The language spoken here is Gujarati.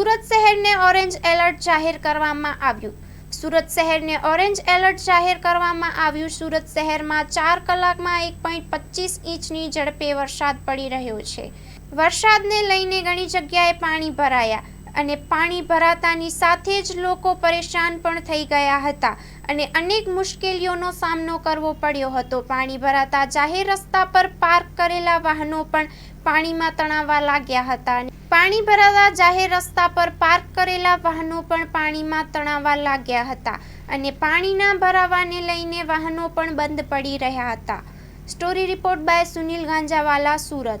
સુરત શહેરને ઓરેન્જ એલર્ટ જાહેર કરવામાં આવ્યું. સુરત શહેરને ઓરેન્જ એલર્ટ જાહેર કરવામાં આવ્યું. સુરત શહેરમાં ચાર કલાકમાં એક પોઈન્ટ પચીસ ઇંચની ઝડપે વરસાદ પડી રહ્યો છે. વરસાદને લઈને ઘણી જગ્યાએ પાણી ભરાયા. અને પાણી ભરાતાની સાથે જ લોકો પરેશાન પણ થઈ ગયા હતા અને અનેક મુશ્કેલીઓનો સામનો કરવો પડ્યો હતો. પાણી ભરાતા જાહેર રસ્તા પર પાર્ક કરેલા વાહનો પણ પાણીમાં તણાવા લાગ્યા હતા પાણી ભરાતા જાહેર રસ્તા પર પાર્ક કરેલા વાહનો પણ પાણીમાં તણાવા લાગ્યા હતા અને પાણીના ભરાવાને લઈને વાહનો પણ બંધ પડી રહ્યા હતા. Story report by Sunil Ganjawala, Surat.